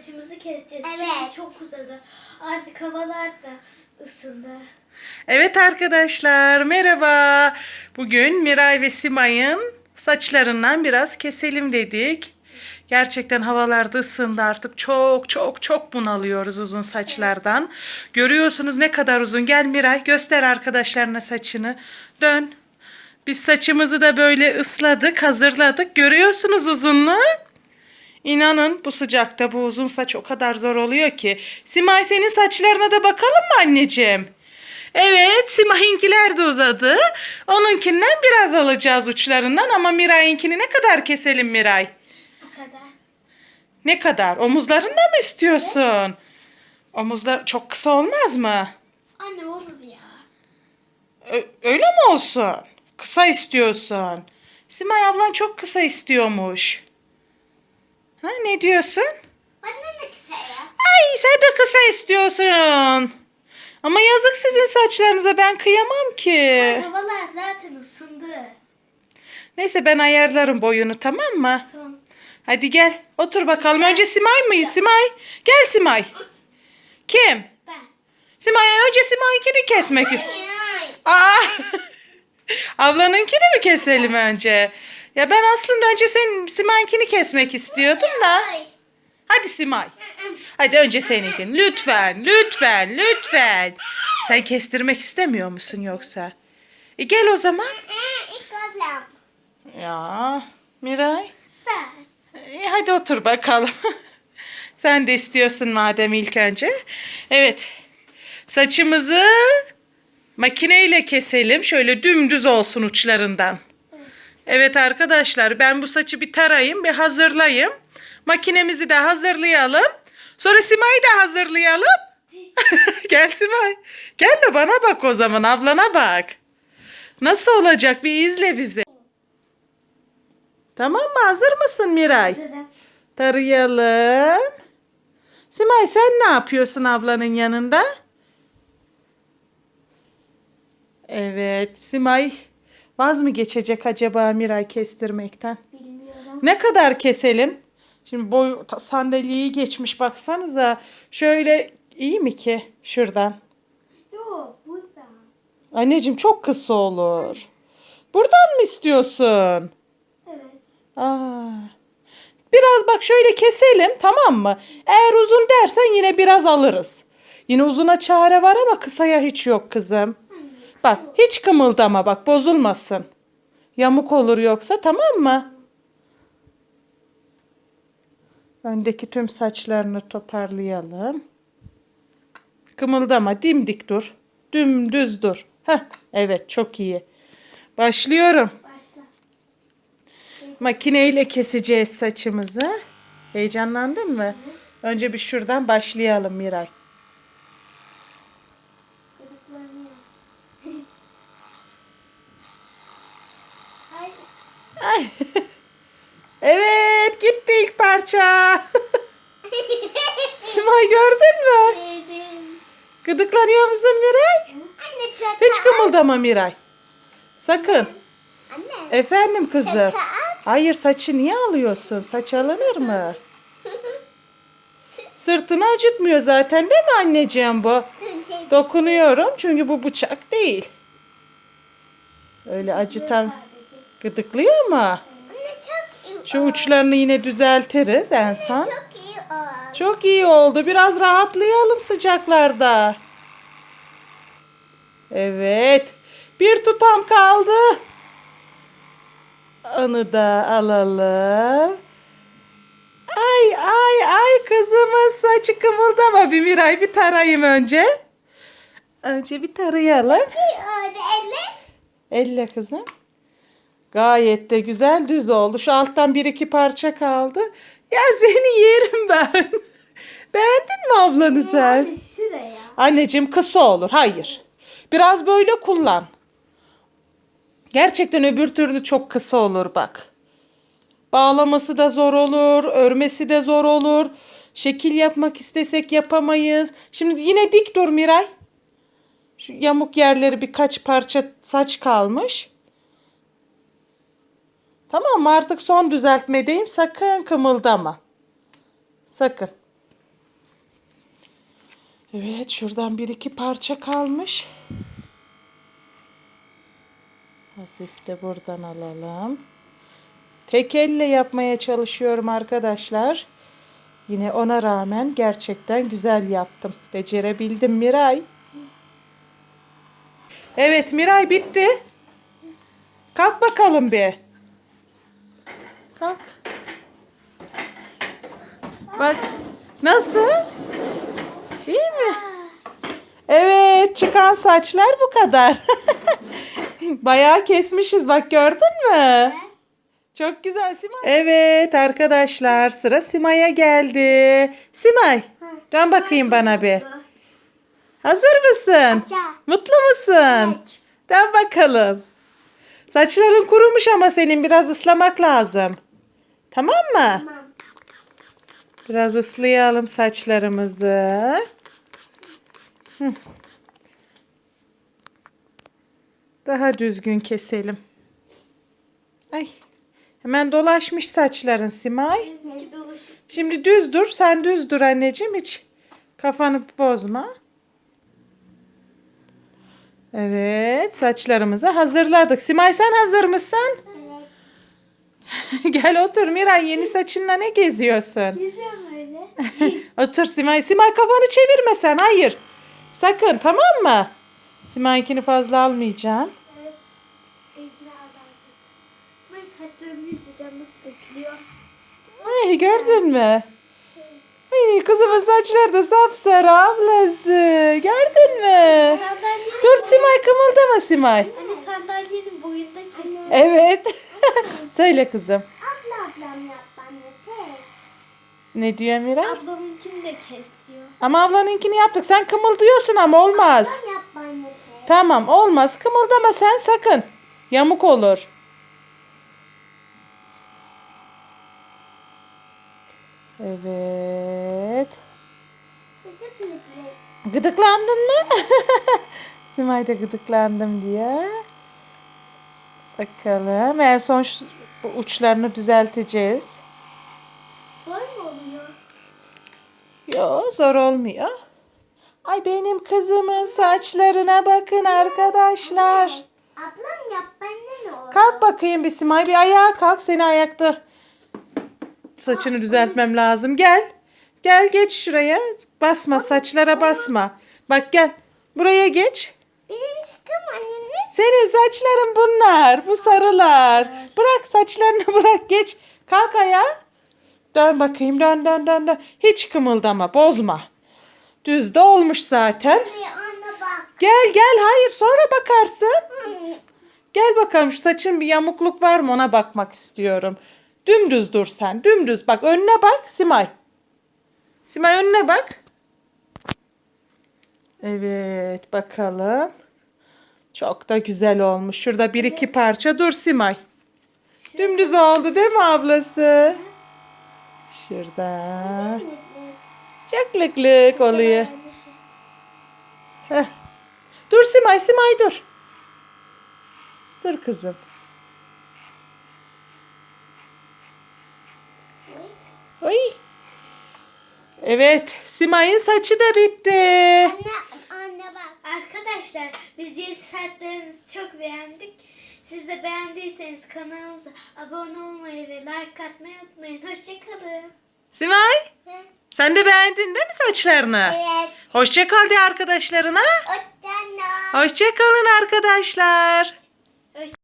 saçımızı keseceğiz. Evet. Çünkü çok uzadı. Artık havalar da ısındı. Evet arkadaşlar merhaba. Bugün Miray ve Simay'ın saçlarından biraz keselim dedik. Gerçekten havalarda ısındı artık çok çok çok bunalıyoruz uzun saçlardan. Görüyorsunuz ne kadar uzun. Gel Miray göster arkadaşlarına saçını. Dön. Biz saçımızı da böyle ısladık, hazırladık. Görüyorsunuz uzunluğu. İnanın bu sıcakta bu uzun saç o kadar zor oluyor ki. Simay senin saçlarına da bakalım mı anneciğim? Evet Simay'inkiler de uzadı. Onunkinden biraz alacağız uçlarından ama Miray'inkini ne kadar keselim Miray? Bu kadar. Ne kadar? Omuzlarında mı istiyorsun? Omuzlar çok kısa olmaz mı? Anne olur ya. Ö- öyle mi olsun? Kısa istiyorsun. Simay ablan çok kısa istiyormuş. Ha ne diyorsun? Bana ne kısa ya? Ay sen de kısa istiyorsun. Ama yazık sizin saçlarınıza ben kıyamam ki. Havalar zaten ısındı. Neyse ben ayarlarım boyunu tamam mı? Tamam. Hadi gel otur bakalım. Önce Simay mı? Simay. Gel Simay. Kim? Ben. Simay önce Simay'ınkini kesmek. Aa! Ablanınkini mi keselim önce? Ya ben aslında önce senin Simay'ınkini kesmek istiyordum da. Hadi Simay. Hadi önce seninkini. Lütfen, lütfen, lütfen. Sen kestirmek istemiyor musun yoksa? E gel o zaman. Ya Miray. Ben. E, hadi otur bakalım. Sen de istiyorsun madem ilk önce. Evet. Saçımızı makineyle keselim. Şöyle dümdüz olsun uçlarından. Evet arkadaşlar ben bu saçı bir tarayayım, bir hazırlayayım. Makinemizi de hazırlayalım. Sonra Sima'yı da hazırlayalım. Gel Simay. Gel de bana bak o zaman ablana bak. Nasıl olacak bir izle bizi. Tamam mı? Hazır mısın Miray? Tarayalım. Simay sen ne yapıyorsun ablanın yanında? Evet Simay vaz mı geçecek acaba Miray kestirmekten? Bilmiyorum. Ne kadar keselim? Şimdi boy sandalyeyi geçmiş baksanıza. Şöyle iyi mi ki şuradan? Yok burada. Anneciğim çok kısa olur. Buradan mı istiyorsun? Evet. Aa. Biraz bak şöyle keselim tamam mı? Eğer uzun dersen yine biraz alırız. Yine uzuna çare var ama kısaya hiç yok kızım. Bak hiç kımıldama bak bozulmasın. Yamuk olur yoksa tamam mı? Öndeki tüm saçlarını toparlayalım. Kımıldama dimdik dur. Dümdüz dur. Heh, evet çok iyi. Başlıyorum. Başla. Makineyle keseceğiz saçımızı. Heyecanlandın mı? Önce bir şuradan başlayalım Miray. Gıdıklanıyor. Ay. Ay. Evet gitti ilk parça. Simay gördün mü? Dedim. Gıdıklanıyor musun Miray? Anne çaka. Hiç kımıldama Miray. Sakın. Anne. Efendim kızı. Çaka. Hayır saçı niye alıyorsun? Saç alınır mı? Sırtını acıtmıyor zaten değil mi anneciğim bu? Dokunuyorum çünkü bu bıçak değil. Öyle acıtan. Gıdıklıyor mu? Şu uçlarını yine düzeltiriz en son. Çok iyi oldu. Çok iyi oldu. Biraz rahatlayalım sıcaklarda. Evet. Bir tutam kaldı. Onu da alalım. Ay ay ay kızımın saçı kımıldama. Bir Miray bir tarayayım önce. Önce bir tarayalım. Elle. Elle kızım. Gayet de güzel düz oldu. Şu alttan bir iki parça kaldı. Ya seni yerim ben. Beğendin mi ablanı sen? Anne şuraya. Anneciğim kısa olur. Hayır. Biraz böyle kullan. Gerçekten öbür türlü çok kısa olur bak. Bağlaması da zor olur, örmesi de zor olur. Şekil yapmak istesek yapamayız. Şimdi yine dik dur Miray. Şu yamuk yerleri birkaç parça saç kalmış. Tamam mı? Artık son düzeltmedeyim. Sakın kımıldama. Sakın. Evet şuradan bir iki parça kalmış. Hafif de buradan alalım. Tek elle yapmaya çalışıyorum arkadaşlar. Yine ona rağmen gerçekten güzel yaptım. Becerebildim Miray. Evet Miray bitti. Kalk bakalım bir. Kalk. Bak. Nasıl? İyi mi? Evet, çıkan saçlar bu kadar. Bayağı kesmişiz bak gördün mü? Çok güzel Simay. Evet arkadaşlar sıra Simay'a geldi. Simay dön bakayım bana bir. Hazır mısın? Mutlu musun? Dön bakalım. Saçların kurumuş ama senin biraz ıslamak lazım. Tamam mı? Tamam. Biraz ıslayalım saçlarımızı. Hı. Daha düzgün keselim. Ay. Hemen dolaşmış saçların Simay. Şimdi düz dur. Sen düz dur anneciğim hiç. Kafanı bozma. Evet, saçlarımızı hazırladık. Simay sen hazır mısın? Gel otur Miray. Yeni saçınla ne geziyorsun? Geziyorum öyle. Otur Simay. Simay kafanı çevirme sen. Hayır. Sakın tamam mı? Simay'ınkini fazla almayacağım. Evet. Sıvayı saçlarını izleyeceğim nasıl dökülüyor. Ay gördün mü? Ay kızımın saçları da sapsarı ablası. Gördün mü? Sandalyenin, Dur Simay kımıldama Simay. Hani sandalyenin boyunda kesiyor. Evet. Söyle kızım. Abla ablam yap tez. Ne diyor Miray? Ablamınkini de kes diyor. Ama ablanınkini yaptık. Sen kımıldıyorsun ama olmaz. Ablam yap tez. Tamam olmaz. Kımıldama sen sakın. Yamuk olur. Evet. Gıdık gıdık. Gıdıklandın mı? Simay da gıdıklandım diye. Bakalım. En son şu bu uçlarını düzelteceğiz. Zor mu oluyor? Yo zor olmuyor. Ay benim kızımın saçlarına bakın arkadaşlar. Ablam yap ne olur? Kalk bakayım bir Simay bir ayağa kalk seni ayakta saçını düzeltmem lazım. Gel. Gel geç şuraya. Basma saçlara basma. Bak gel. Buraya geç. Benim çıkım annemin. Senin saçların bunlar. Bu sarılar. Bırak saçlarını bırak geç. Kalk ayağa. Dön bakayım dön dön dön dön. Hiç kımıldama bozma. Düz de olmuş zaten. Gel gel hayır sonra bakarsın. Gel bakalım şu saçın bir yamukluk var mı ona bakmak istiyorum. Dümdüz dur sen dümdüz bak önüne bak Simay. Simay önüne bak. Evet bakalım. Çok da güzel olmuş. Şurada bir iki parça dur Simay. Dümdüz oldu değil mi ablası? Şurada. Çok lık lık oluyor. Heh. Dur Simay Simay dur. Dur kızım. Oy. Evet, Simay'ın saçı da bitti. Anne. Arkadaşlar biz yeni saatlerimizi çok beğendik. Siz de beğendiyseniz kanalımıza abone olmayı ve like atmayı unutmayın. Hoşçakalın. Simay, sen de beğendin değil mi saçlarını? Evet. Hoşça kal de arkadaşlarına. Hoşçakalın. Hoşça kalın arkadaşlar.